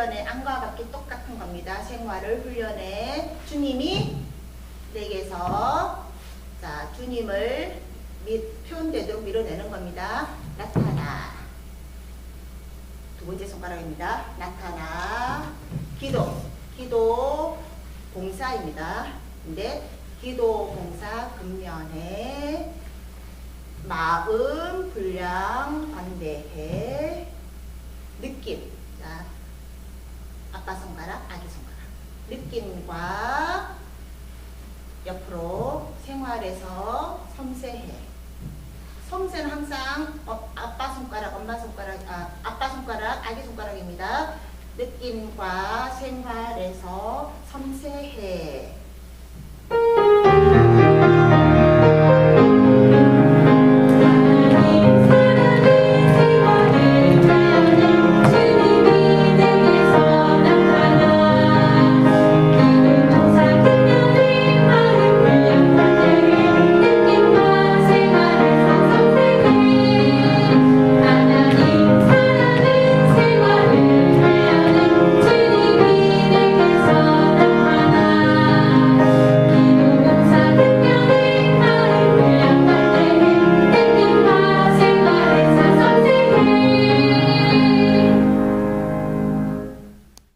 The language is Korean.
훈련해 안과 같게 똑같은 겁니다. 생활을 훈련해 주님이 내게서 자 주님을 밑 표현되도록 밀어내는 겁니다. 나타나 두 번째 손가락입니다. 나타나 기도 기도 봉사입니다. 근데 기도 봉사 근면에 마음 분량 관대해 느낌 자 아빠 손가락 아기 손가락. 느낌과 옆으로 생활에서 섬세해. 섬세는 항상 어, 아빠 손가락 엄마 손가락 아, 아빠 손가락 아기 손가락입니다. 느낌과 생활에서 섬세해